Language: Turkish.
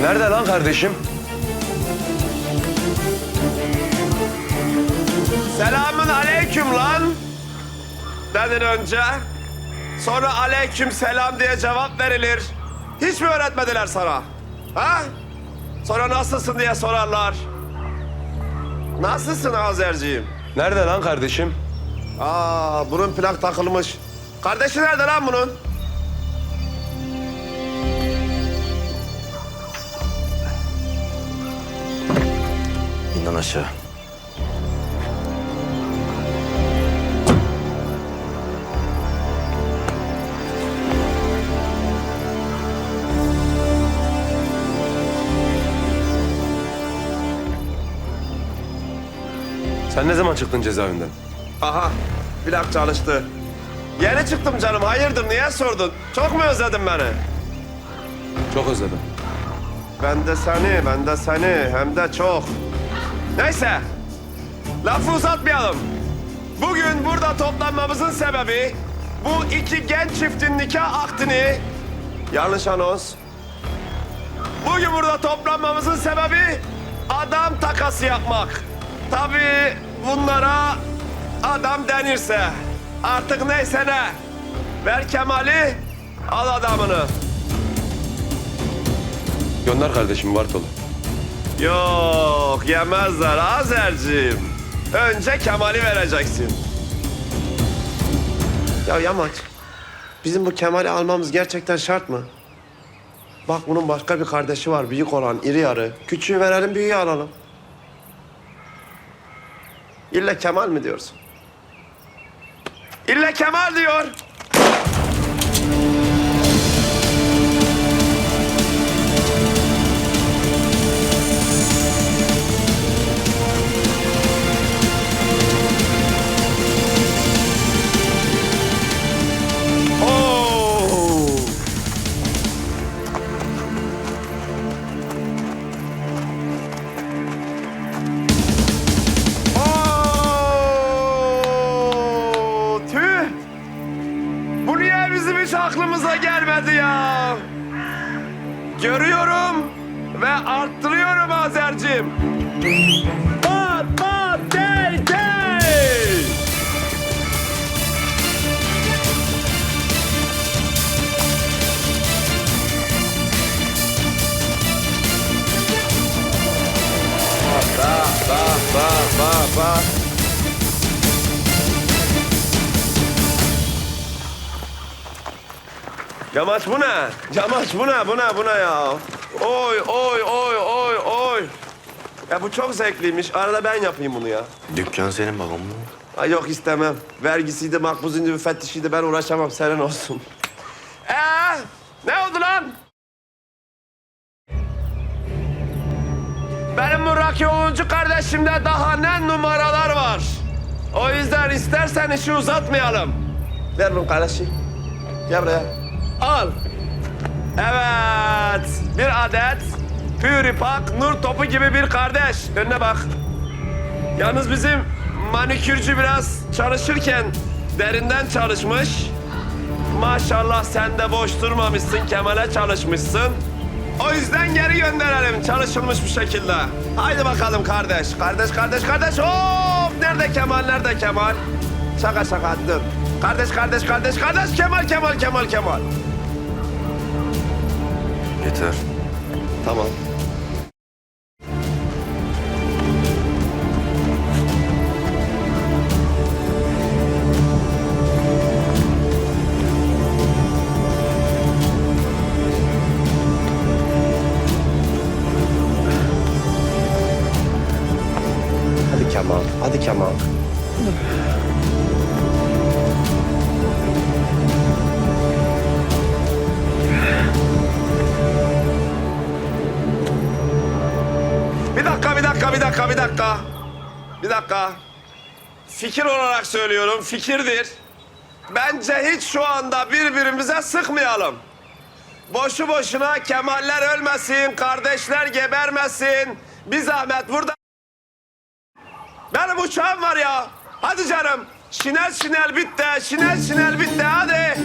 Nerede lan kardeşim? Selamun aleyküm lan. Dedin önce. Sonra aleyküm selam diye cevap verilir. Hiç mi öğretmediler sana? Ha? Sonra nasılsın diye sorarlar. Nasılsın Azerciğim? Nerede lan kardeşim? Aa, bunun plak takılmış. Kardeşi nerede lan bunun? Aşağı. Sen ne zaman çıktın cezaevinden? Aha, plak çalıştı. Yeni çıktım canım. Hayırdır, niye sordun? Çok mu özledin beni? Çok özledim. Ben de seni, ben de seni. Hem de çok. Neyse. Lafı uzatmayalım. Bugün burada toplanmamızın sebebi bu iki genç çiftin nikah akdini yanlış anons. Bugün burada toplanmamızın sebebi adam takası yapmak. Tabii bunlara adam denirse artık neyse ne. Ver Kemal'i, al adamını. Gönder kardeşim Bartolu. Yok yemezler Azerciğim. Önce Kemal'i vereceksin. Ya Yamaç, bizim bu Kemal'i almamız gerçekten şart mı? Bak bunun başka bir kardeşi var, büyük olan, iri yarı. Küçüğü verelim, büyüğü alalım. İlle Kemal mi diyorsun? İlle Kemal diyor. Gelmedi ya? Görüyorum ve arttırıyorum Azer'cim. Yamaç bu ne? Yamaç bu ne? Bu ne? Bu ne ya? Oy, oy, oy, oy, oy. Ya bu çok zevkliymiş. Arada ben yapayım bunu ya. Dükkan senin babam mı? Ay yok istemem. Vergisiydi, makbuzuydu, müfettişiydi. Ben uğraşamam. Senin olsun. Ee, ne oldu lan? Benim bu Rocky oyuncu kardeşimde daha ne numaralar var. O yüzden istersen işi uzatmayalım. Ver bunu kardeşi. Gel buraya. Al. Evet. Bir adet Püripak nur topu gibi bir kardeş. Önüne bak. Yalnız bizim manikürcü biraz çalışırken derinden çalışmış. Maşallah sen de boş durmamışsın, Kemal'e çalışmışsın. O yüzden geri gönderelim çalışılmış bir şekilde. Haydi bakalım kardeş. Kardeş, kardeş, kardeş. Hop! Nerede Kemal, nerede Kemal? Şaka şaka dur. Kardeş, kardeş, kardeş, kardeş. Kemal, Kemal, Kemal, Kemal. Yeter. Tamam. Hadi Kemal, hadi Kemal. Dakika, bir dakika, bir dakika, bir dakika. Bir dakika. Fikir olarak söylüyorum, fikirdir. Bence hiç şu anda birbirimize sıkmayalım. Boşu boşuna Kemaller ölmesin, kardeşler gebermesin. Bir zahmet burada. Benim uçağım var ya. Hadi canım. Şinel şinel bitti. Şinel şinel bitti. Hadi.